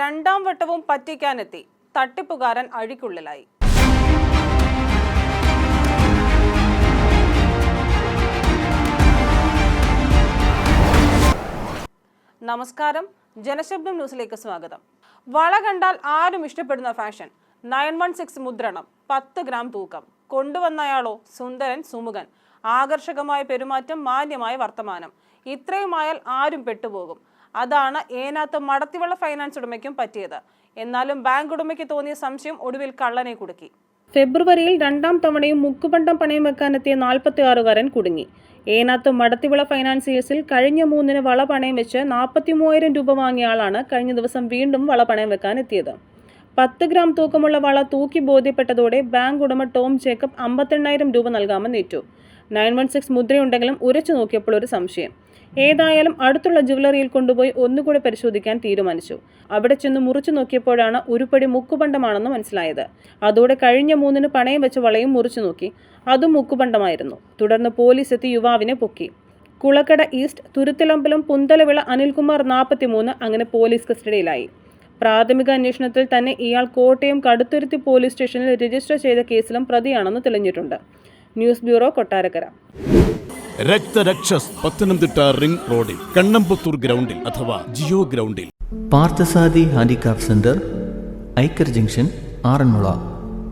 രണ്ടാം വട്ടവും പറ്റിക്കാനെത്തി. തട്ടിപ്പുകാരൻ അഴിക്കുള്ളിലായി. നമസ്കാരം. ജനശബ്ദം ന്യൂസിലേക്ക് സ്വാഗതം. വള കണ്ടാൽ ആരും ഇഷ്ടപ്പെടുന്ന ഫാഷൻ. നയൻ വൺ സിക്സ് മുദ്രണം പത്ത് ഗ്രാം തൂക്കം. കൊണ്ടുവന്നയാളോ സുന്ദരൻ സുമുഖൻ. ആകർഷകമായ പെരുമാറ്റം മാന്യമായ വർത്തമാനം. ഇത്രയുമായാൽ ആരും പെട്ടുപോകും. അതാണ് ഏനാത്ത് മടത്തിവെള്ള ഫൈനാൻസ് ഉടമയ്ക്കും പറ്റിയത്. എന്നാലും ബാങ്ക് ഉടമയ്ക്ക് തോന്നിയ സംശയം ഒടുവിൽ കള്ളനെ കുടുക്കി. ഫെബ്രുവരിയിൽ രണ്ടാം തവണയും മുക്കുപണ്ടം പണയം വെക്കാനെത്തിയ നാൽപ്പത്തി ആറുകാരൻ കുടുങ്ങി. ഏനാത്ത് മടത്തിവിള ഫൈനാൻസിയേഴ്സിൽ കഴിഞ്ഞ മൂന്നിന് വള പണയം വെച്ച് നാൽപ്പത്തി മൂവായിരം രൂപ വാങ്ങിയ ആളാണ് കഴിഞ്ഞ ദിവസം വീണ്ടും വള പണയം വെക്കാൻ എത്തിയത് പത്ത് ഗ്രാം തൂക്കമുള്ള വള തൂക്കി ബോധ്യപ്പെട്ടതോടെ ബാങ്ക് ഉടമ ടോം ജേക്കബ് അമ്പത്തെണ്ണായിരം രൂപ നൽകാമെന്ന് ഏറ്റു നയൻ വൺ സിക്സ് മുദ്രയുണ്ടെങ്കിലും ഉരച്ചു നോക്കിയപ്പോൾ ഒരു സംശയം. ഏതായാലും അടുത്തുള്ള ജുവലറിയിൽ കൊണ്ടുപോയി ഒന്നുകൂടി പരിശോധിക്കാൻ തീരുമാനിച്ചു. അവിടെ ചെന്ന് മുറിച്ചു നോക്കിയപ്പോഴാണ് ഉരുപ്പടി മുക്കുപണ്ടമാണെന്ന് മനസ്സിലായത്. അതോടെ കഴിഞ്ഞ മൂന്നിന് പണയം വെച്ച വളയും മുറിച്ചു നോക്കി. അതും മുക്കുപണ്ടമായിരുന്നു. തുടർന്ന് പോലീസ് എത്തി യുവാവിനെ പൊക്കി. കുളക്കട ഈസ്റ്റ് തുരുത്തിലമ്പലം പുന്തലവിള അനിൽകുമാർ നാൽപ്പത്തിമൂന്ന് അങ്ങനെ പോലീസ് കസ്റ്റഡിയിലായി. പ്രാഥമിക അന്വേഷണത്തിൽ തന്നെ ഇയാൾ കോട്ടയം കടുത്തുരുത്തി പോലീസ് സ്റ്റേഷനിൽ രജിസ്റ്റർ ചെയ്ത കേസിലും പ്രതിയാണെന്ന് തെളിഞ്ഞിട്ടുണ്ട്. News bureau Kottarakkara. Raktharakshas Pathanamthitta ring റോഡിൽ കണ്ണമ്പത്തൂർ ഗ്രൗണ്ടിൽ അഥവാ ജിയോ ഗ്രൗണ്ടിൽ. Parthasarathy handicraft centre Iker junction Aranmula.